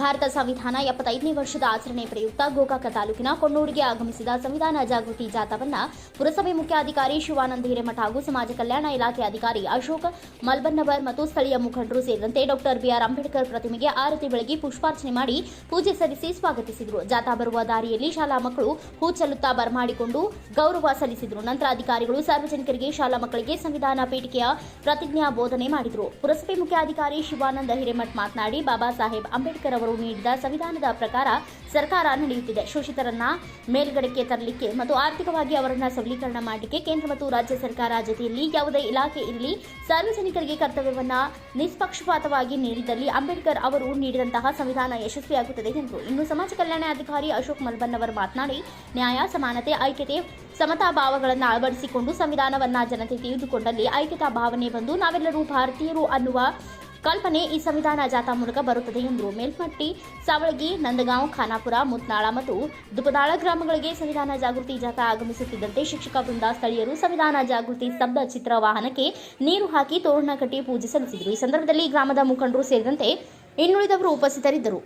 ಭಾರತ ಸಂವಿಧಾನ ಎಪ್ಪತ್ತೈದನೇ ವರ್ಷದ ಆಚರಣೆ ಪ್ರಯುಕ್ತ ಗೋಕಾಕ ತಾಲೂಕಿನ ಕೊಣ್ಣೂರಿಗೆ ಆಗಮಿಸಿದ ಸಂವಿಧಾನ ಜಾಗೃತಿ ಜಾಥಾವನ್ನ ಪುರಸಭೆ ಮುಖ್ಯಾಧಿಕಾರಿ ಶಿವಾನಂದ ಹಿರೇಮಠ ಹಾಗೂ ಸಮಾಜ ಕಲ್ಯಾಣ ಇಲಾಖೆ ಅಧಿಕಾರಿ ಅಶೋಕ್ ಮಲ್ಬನ್ನವರ್ ಮತ್ತು ಸ್ಥಳೀಯ ಮುಖಂಡರು ಸೇರಿದಂತೆ ಡಾಕ್ಟರ್ ಬಿಆರ್ ಅಂಬೇಡ್ಕರ್ ಪ್ರತಿಮೆಗೆ ಆರತಿ ಬೆಳಗಿ ಪುಷ್ಪಾರ್ಚನೆ ಮಾಡಿ ಪೂಜೆ ಸಲ್ಲಿಸಿ ಸ್ವಾಗತಿಸಿದರು. ಜಾಥಾ ಬರುವ ದಾರಿಯಲ್ಲಿ ಶಾಲಾ ಮಕ್ಕಳು ಹೂ ಚೆಲ್ಲುತ್ತಾ ಬರಮಾಡಿಕೊಂಡು ಗೌರವ ಸಲ್ಲಿಸಿದರು. ನಂತರ ಅಧಿಕಾರಿಗಳು ಸಾರ್ವಜನಿಕರಿಗೆ ಶಾಲಾ ಮಕ್ಕಳಿಗೆ ಸಂವಿಧಾನ ಪೀಠಿಕೆಯ ಪ್ರತಿಜ್ಞಾ ಬೋಧನೆ ಮಾಡಿದರು. ಪುರಸಭೆ ಮುಖ್ಯಾಧಿಕಾರಿ ಶಿವಾನಂದ ಹಿರೇಮಠ್ ಮಾತನಾಡಿ, ಬಾಬಾ ಸಾಹೇಬ್ ಅಂಬೇಡ್ಕರ್ ಅವರು ನೀಡಿದ ಸಂವಿಧಾನದ ಪ್ರಕಾರ ಸರ್ಕಾರ ನಡೆಯುತ್ತಿದೆ. ಶೋಷಿತರನ್ನ ಮೇಲ್ಗಡೆಗೆ ತರಲಿಕ್ಕೆ ಮತ್ತು ಆರ್ಥಿಕವಾಗಿ ಅವರನ್ನ ಸಬಲೀಕರಣ ಮಾಡಲಿಕ್ಕೆ ಕೇಂದ್ರ ಮತ್ತು ರಾಜ್ಯ ಸರ್ಕಾರ ಜೊತೆಯಲ್ಲಿ ಯಾವುದೇ ಇಲಾಖೆ ಇರಲಿ, ಸಾರ್ವಜನಿಕರಿಗೆ ಕರ್ತವ್ಯವನ್ನ ನಿಷ್ಪಕ್ಷಪಾತವಾಗಿ ನೀಡಿದಲ್ಲಿ ಅಂಬೇಡ್ಕರ್ ಅವರು ನೀಡಿದಂತಹ ಸಂವಿಧಾನ ಯಶಸ್ವಿಯಾಗುತ್ತದೆ ಎಂದರು ಇನ್ನು ಸಮಾಜ ಕಲ್ಯಾಣ ಅಧಿಕಾರಿ ಅಶೋಕ್ ಮಲ್ಬನ್ನವರ್ ಮಾತನಾಡಿ, ನ್ಯಾಯ, ಸಮಾನತೆ, ಐಕ್ಯತೆ, ಸಮತಾ ಭಾವಗಳನ್ನು ಅಳವಡಿಸಿಕೊಂಡು ಸಂವಿಧಾನವನ್ನ ಜನತೆ ತಿಳಿದುಕೊಂಡಲ್ಲಿ ಐಕ್ಯತಾ ಭಾವನೆ ಬಂದು ನಾವೆಲ್ಲರೂ ಭಾರತೀಯರು ಅನ್ನುವ ಕಲ್ಪನೆ ಈ ಸಂವಿಧಾನ ಜಾಥಾ ಮೂಲಕ ಬರುತ್ತದೆ ಎಂದರು ಮೇಲ್ಪಟ್ಟಿ ಸಾವಳಗಿ, ನಂದಗಾಂವ್, ಖಾನಾಪುರ, ಮುತ್ನಾಳ ಮತ್ತು ದುಪದಾಳ ಗ್ರಾಮಗಳಿಗೆ ಸಂವಿಧಾನ ಜಾಗೃತಿ ಜಾಥಾ ಆಗಮಿಸುತ್ತಿದ್ದಂತೆ ಶಿಕ್ಷಕ ವೃಂದ ಸ್ಥಳೀಯರು ಸಂವಿಧಾನ ಜಾಗೃತಿ ಸ್ತಬ್ಧ ಚಿತ್ರ ವಾಹನಕ್ಕೆ ನೀರು ಹಾಕಿ ತೋರಣ ಕಟ್ಟಿ ಪೂಜೆ ಸಲ್ಲಿಸಿದರು. ಈ ಸಂದರ್ಭದಲ್ಲಿ ಗ್ರಾಮದ ಮುಖಂಡರು ಸೇರಿದಂತೆ ಇನ್ನುಳಿದವರು ಉಪಸ್ಥಿತರಿದ್ದರು.